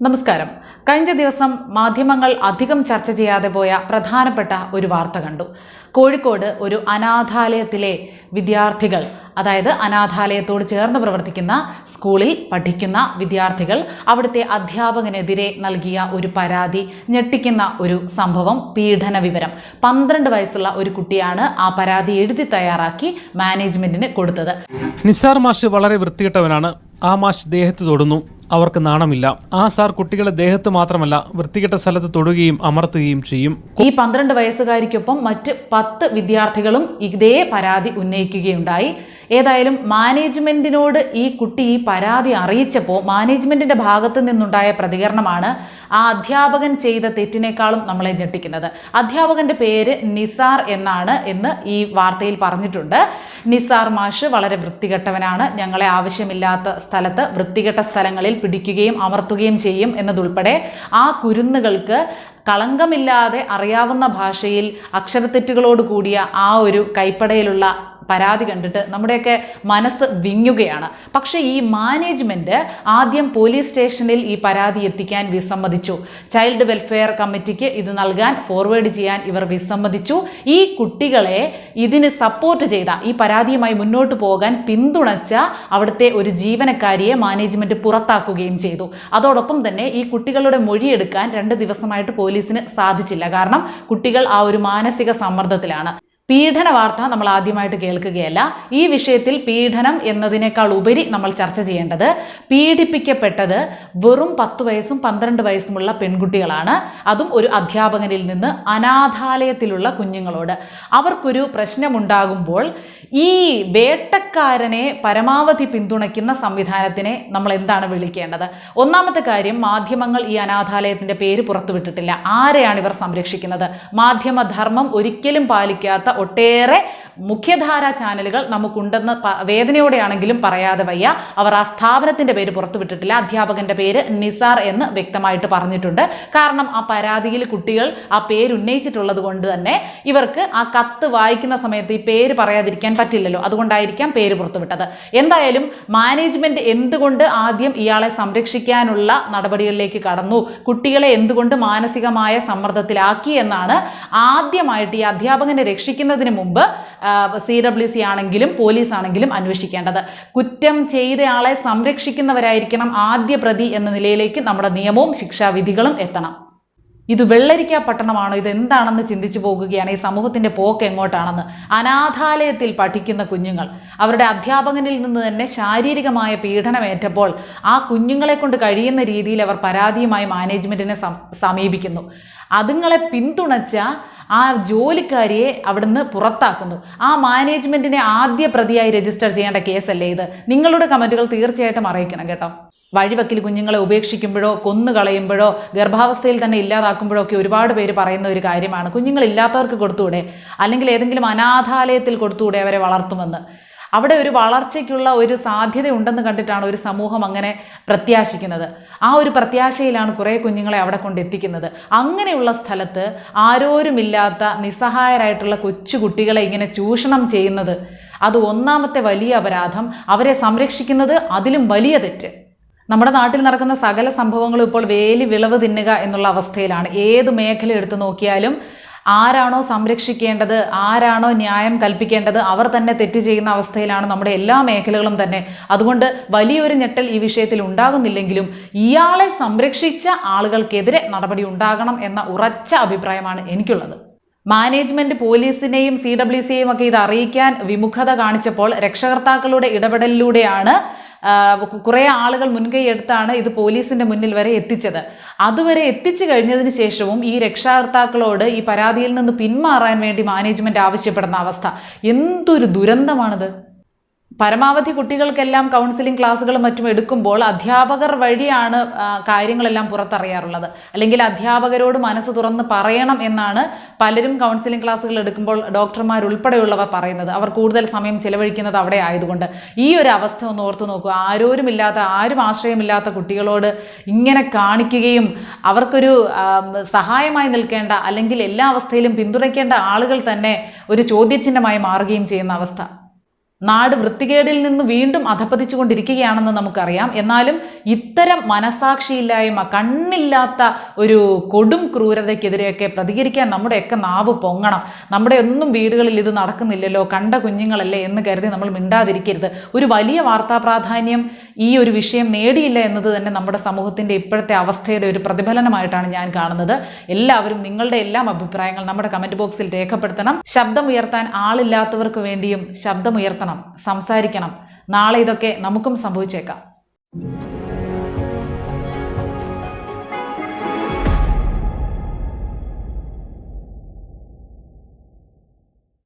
നമസ്കാരം. കഴിഞ്ഞ ദിവസം മാധ്യമങ്ങൾ അധികം ചർച്ച ചെയ്യാതെ പോയ പ്രധാനപ്പെട്ട ഒരു വാർത്ത കണ്ടു. കോഴിക്കോട് ഒരു അനാഥാലയത്തിലെ വിദ്യാർത്ഥികൾ അതായത് അനാഥാലയത്തോട് ചേർന്ന് പ്രവർത്തിക്കുന്ന സ്കൂളിൽ പഠിക്കുന്ന വിദ്യാർത്ഥികൾ അവിടുത്തെ അധ്യാപകനെതിരെ നൽകിയ ഒരു പരാതി ഞെട്ടിക്കുന്ന ഒരു സംഭവം പീഡന വിവരം. പന്ത്രണ്ട് വയസ്സുള്ള ഒരു കുട്ടിയാണ് ആ പരാതി എഴുതി തയ്യാറാക്കി മാനേജ്മെന്റിന് കൊടുത്തത്. നിസാർ മാഷ് വളരെ വൃത്തികെട്ടവനാണ്. ആ മാഷ് ദേഹത്ത് തൊടുന്നു. അവർക്ക് നാണമില്ല. ആ സാർ കുട്ടികളെ ദേഹത്ത് മാത്രമല്ല വൃത്തികെട്ട സ്ഥലത്ത് തൊടുകയും അമർത്തുകയും ചെയ്യും. ഈ പന്ത്രണ്ട് വയസ്സുകാരിക്കൊപ്പം മറ്റ് പത്ത് വിദ്യാർത്ഥികളും ഇതേ പരാതി ഉന്നയിക്കുകയുണ്ടായി. ഏതായാലും മാനേജ്മെന്റിനോട് ഈ കുട്ടി ഈ പരാതി അറിയിച്ചപ്പോൾ മാനേജ്മെന്റിന്റെ ഭാഗത്ത് നിന്നുണ്ടായ പ്രതികരണമാണ് ആ അധ്യാപകൻ ചെയ്ത തെറ്റിനേക്കാളും നമ്മളെ ഞെട്ടിക്കുന്നത്. അധ്യാപകന്റെ പേര് നിസാർ എന്നാണ് എന്ന് ഈ വാർത്തയിൽ പറഞ്ഞിട്ടുണ്ട്. നിസാർ മാഷ് വളരെ വൃത്തികെട്ടവനാണ്. ഞങ്ങളെ ആവശ്യമില്ലാത്ത സ്ഥലത്ത് വൃത്തികെട്ട സ്ഥലങ്ങളിൽ പിടിക്കുകയും അമർത്തുകയും ചെയ്യും എന്നതുൾപ്പെടെ ആ കുരുന്നുകൾക്ക് കളങ്കമില്ലാതെ അറിയാവുന്ന ഭാഷയിൽ അക്ഷരത്തെറ്റുകളോട് കൂടിയ ആ ഒരു കൈപ്പടയിലുള്ള പരാതി കണ്ടിട്ട് നമ്മുടെയൊക്കെ മനസ്സ് വിങ്ങുകയാണ്. പക്ഷേ ഈ മാനേജ്മെന്റ് ആദ്യം പോലീസ് സ്റ്റേഷനിൽ ഈ പരാതി എത്തിക്കാൻ വിസമ്മതിച്ചു. ചൈൽഡ് വെൽഫെയർ കമ്മിറ്റിക്ക് ഇത് നൽകാൻ ഫോർവേഡ് ചെയ്യാൻ ഇവർ വിസമ്മതിച്ചു. ഈ കുട്ടികളെ ഇതിന് സപ്പോർട്ട് ചെയ്ത ഈ പരാതിയുമായി മുന്നോട്ട് പോകാൻ പിന്തുണച്ച അവിടുത്തെ ഒരു ജീവനക്കാരിയെ മാനേജ്മെന്റ് പുറത്താക്കുകയും ചെയ്തു. അതോടൊപ്പം തന്നെ ഈ കുട്ടികളുടെ മൊഴിയെടുക്കാൻ രണ്ട് ദിവസമായിട്ട് പോലീസിന് സാധിച്ചില്ല. കാരണം കുട്ടികൾ ആ ഒരു മാനസിക സമ്മർദ്ദത്തിലാണ്. പീഡന വാർത്ത നമ്മൾ ആദ്യമായിട്ട് കേൾക്കുകയല്ല. ഈ വിഷയത്തിൽ പീഡനം എന്നതിനേക്കാൾ ഉപരി നമ്മൾ ചർച്ച ചെയ്യേണ്ടത് പീഡിപ്പിക്കപ്പെട്ടത് വെറും പത്ത് വയസ്സും പന്ത്രണ്ട് വയസ്സുമുള്ള പെൺകുട്ടികളാണ്. അതും ഒരു അധ്യാപകനിൽ നിന്ന് അനാഥാലയത്തിലുള്ള കുഞ്ഞുങ്ങളോട്. അവർക്കൊരു പ്രശ്നമുണ്ടാകുമ്പോൾ ഈ വേട്ടക്കാരനെ പരമാവധി പിന്തുണയ്ക്കുന്ന സംവിധാനത്തിനെ നമ്മൾ എന്താണ് വിളിക്കേണ്ടത്? ഒന്നാമത്തെ കാര്യം മാധ്യമങ്ങൾ ഈ അനാഥാലയത്തിന്റെ പേര് പുറത്തുവിട്ടിട്ടില്ല. ആരെയാണ് ഇവർ സംരക്ഷിക്കുന്നത്? മാധ്യമധർമ്മം ഒരിക്കലും പാലിക്കാത്ത ഒട്ടേറെ മുഖ്യധാര ചാനലുകൾ നമുക്കുണ്ടെന്ന് വേദനയോടെയാണെങ്കിലും പറയാതെ വയ്യ. അവർ ആ സ്ഥാപനത്തിന്റെ പേര് പുറത്തുവിട്ടിട്ടില്ല. അധ്യാപകന്റെ പേര് നിസാർ എന്ന് വ്യക്തമായിട്ട് പറഞ്ഞിട്ടുണ്ട്. കാരണം ആ പരാതിയിൽ കുട്ടികൾ ആ പേര് ഉന്നയിച്ചിട്ടുള്ളത് കൊണ്ട് തന്നെ ഇവർക്ക് ആ കത്ത് വായിക്കുന്ന സമയത്ത് ഈ പേര് പറയാതിരിക്കാൻ പറ്റില്ലല്ലോ. അതുകൊണ്ടായിരിക്കാം പേര് പുറത്തുവിട്ടത്. എന്തായാലും മാനേജ്മെന്റ് എന്തുകൊണ്ട് ആദ്യം ഇയാളെ സംരക്ഷിക്കാനുള്ള നടപടികളിലേക്ക് കടന്നു? കുട്ടികളെ എന്തുകൊണ്ട് മാനസികമായ സമ്മർദ്ദത്തിലാക്കി എന്നാണ് ആദ്യമായിട്ട് ഈ അധ്യാപകനെ രക്ഷിക്കുന്നതിന് മുമ്പ് സി ഡബ്ല്യു സി ആണെങ്കിലും പോലീസ് ആണെങ്കിലും അന്വേഷിക്കേണ്ടത്. കുറ്റം ചെയ്തയാളെ സംരക്ഷിക്കുന്നവരായിരിക്കണം ആദ്യ പ്രതി എന്ന നിലയിലേക്ക് നമ്മുടെ നിയമവും ശിക്ഷാവിധികളും എത്തണം. ഇത് വെള്ളരിക്ക പട്ടണമാണോ? ഇത് എന്താണെന്ന് ചിന്തിച്ചു പോകുകയാണ് ഈ സമൂഹത്തിന്റെ പോക്ക് എങ്ങോട്ടാണെന്ന്. അനാഥാലയത്തിൽ പഠിക്കുന്ന കുഞ്ഞുങ്ങൾ. അവരുടെ അധ്യാപകനിൽ നിന്ന് തന്നെ ശാരീരികമായ പീഡനമേറ്റപ്പോൾ ആ കുഞ്ഞുങ്ങളെ കൊണ്ട് കഴിയുന്ന രീതിയിൽ അവർ പരാതിയുമായി മാനേജ്മെന്റിനെ സം- സമീപിക്കുന്നു. അതുങ്ങളെ പിന്തുണച്ച ആ ജോലിക്കാരിയെ അവിടുന്ന് പുറത്താക്കുന്നു. ആ മാനേജ്മെന്റിനെ ആദ്യ പ്രതിയായി രജിസ്റ്റർ ചെയ്യേണ്ട കേസല്ലേ ഇത്? നിങ്ങളുടെ കമന്റുകൾ തീർച്ചയായിട്ടും അറിയിക്കണം കേട്ടോ. വഴിവക്കിൽ കുഞ്ഞുങ്ങളെ ഉപേക്ഷിക്കുമ്പോഴോ കൊന്നു കളയുമ്പോഴോ ഗർഭാവസ്ഥയിൽ തന്നെ ഇല്ലാതാക്കുമ്പോഴോ ഒക്കെ ഒരുപാട് പേര് പറയുന്ന ഒരു കാര്യമാണ്. കുഞ്ഞുങ്ങൾ ഇല്ലാത്തവർക്ക് കൊടുത്തൂടെ? അല്ലെങ്കിൽ ഏതെങ്കിലും അനാഥാലയത്തിൽ കൊടുത്തൂടെ അവരെ വളർത്തുമെന്ന്? അവിടെ ഒരു വളർച്ചയ്ക്കുള്ള ഒരു സാധ്യത ഉണ്ടെന്ന് കണ്ടിട്ടാണ് ഒരു സമൂഹം അങ്ങനെ പ്രത്യാശിക്കുന്നത്. ആ ഒരു പ്രത്യാശയിലാണ് കുറേ കുഞ്ഞുങ്ങളെ അവിടെ കൊണ്ടെത്തിക്കുന്നത്. അങ്ങനെയുള്ള സ്ഥലത്ത് ആരോരുമില്ലാത്ത നിസ്സഹായരായിട്ടുള്ള കൊച്ചു കുട്ടികളെ ഇങ്ങനെ ചൂഷണം ചെയ്യുന്നത് അത് ഒന്നാമത്തെ വലിയ അപരാധം. അവരെ സംരക്ഷിക്കുന്നത് അതിലും വലിയ തെറ്റ്. നമ്മുടെ നാട്ടിൽ നടക്കുന്ന സകല സംഭവങ്ങളും ഇപ്പോൾ വേലി വിളവ് തിന്നുക എന്നുള്ള അവസ്ഥയിലാണ്. ഏത് മേഖല എടുത്തു നോക്കിയാലും ആരാണോ സംരക്ഷിക്കേണ്ടത് ആരാണോ ന്യായം കൽപ്പിക്കേണ്ടത് അവർ തന്നെ തെറ്റ് ചെയ്യുന്ന അവസ്ഥയിലാണ് നമ്മുടെ എല്ലാ മേഖലകളും തന്നെ. അതുകൊണ്ട് വലിയൊരു ഞെട്ടൽ ഈ വിഷയത്തിൽ ഉണ്ടാകുന്നില്ലെങ്കിലും ഇയാളെ സംരക്ഷിച്ച ആളുകൾക്കെതിരെ നടപടി ഉണ്ടാകണം എന്ന ഉറച്ച അഭിപ്രായമാണ് എനിക്കുള്ളത്. മാനേജ്മെന്റ് പോലീസിനെയും സി ഡബ്ല്യു സിയെയും ഒക്കെ ഇത് അറിയിക്കാൻ വിമുഖത കാണിച്ചപ്പോൾ രക്ഷകർത്താക്കളുടെ ഇടപെടലിലൂടെയാണ് കുറേ ആളുകൾ മുൻകൈ എടുത്താണ് ഇത് പോലീസിന്റെ മുന്നിൽ വരെ എത്തിച്ചത്. അതുവരെ എത്തിച്ചു കഴിഞ്ഞതിന് ശേഷവും ഈ രക്ഷാകർത്താക്കളോട് ഈ പരാതിയിൽ നിന്ന് പിന്മാറാൻ വേണ്ടി മാനേജ്മെന്റ് ആവശ്യപ്പെടുന്ന അവസ്ഥ. എന്തൊരു ദുരന്തമാണിത്? പരമാവധി കുട്ടികൾക്കെല്ലാം കൗൺസിലിംഗ് ക്ലാസ്സുകളും മറ്റും എടുക്കുമ്പോൾ അധ്യാപകർ വഴിയാണ് കാര്യങ്ങളെല്ലാം പുറത്തറിയാറുള്ളത്. അല്ലെങ്കിൽ അധ്യാപകരോട് മനസ്സ് തുറന്ന് പറയണം എന്നാണ് പലരും കൗൺസിലിംഗ് ക്ലാസ്സുകൾ എടുക്കുമ്പോൾ ഡോക്ടർമാർ ഉൾപ്പെടെയുള്ളവർ പറയുന്നത്. അവർ കൂടുതൽ സമയം ചിലവഴിക്കുന്നത് അവിടെ ആയതുകൊണ്ട്. ഈ ഒരു അവസ്ഥ ഒന്ന് ഓർത്തു നോക്കുക ആരോരുമില്ലാത്ത ആരും ആശ്രയമില്ലാത്ത കുട്ടികളോട് ഇങ്ങനെ കാണിക്കുകയും അവർക്കൊരു സഹായമായി നിൽക്കേണ്ട അല്ലെങ്കിൽ എല്ലാ അവസ്ഥയിലും പിന്തുണയ്ക്കേണ്ട ആളുകൾ തന്നെ ഒരു ചോദ്യചിഹ്നമായി മാറുകയും ചെയ്യുന്ന അവസ്ഥ. നാട് വൃത്തികേടിൽ നിന്ന് വീണ്ടും അധപ്പതിച്ചുകൊണ്ടിരിക്കുകയാണെന്ന് നമുക്കറിയാം. എന്നാലും ഇത്തരം മനസാക്ഷിയില്ലായ്മ കണ്ണില്ലാത്ത ഒരു കൊടും ക്രൂരതയ്ക്കെതിരെയൊക്കെ പ്രതികരിക്കാൻ നമ്മുടെയൊക്കെ നാവ് പൊങ്ങണം. നമ്മുടെ ഒന്നും വീടുകളിൽ ഇത് നടക്കുന്നില്ലല്ലോ കണ്ട കുഞ്ഞുങ്ങളല്ലേ എന്ന് കരുതി നമ്മൾ മിണ്ടാതിരിക്കരുത്. ഒരു വലിയ വാർത്താ പ്രാധാന്യം ഈ ഒരു വിഷയം നേടിയില്ല എന്നത് തന്നെ നമ്മുടെ സമൂഹത്തിന്റെ ഇപ്പോഴത്തെ അവസ്ഥയുടെ ഒരു പ്രതിഫലനമായിട്ടാണ് ഞാൻ കാണുന്നത്. എല്ലാവരും നിങ്ങളുടെ എല്ലാം അഭിപ്രായങ്ങൾ നമ്മുടെ കമന്റ് ബോക്സിൽ രേഖപ്പെടുത്തണം. ശബ്ദമുയർത്താൻ ആളില്ലാത്തവർക്ക് വേണ്ടിയും ശബ്ദമുയർത്തണം സംസാരിക്കണം. നാളെ ഇതൊക്കെ നമുക്കും സംഭവിച്ചേക്കാം.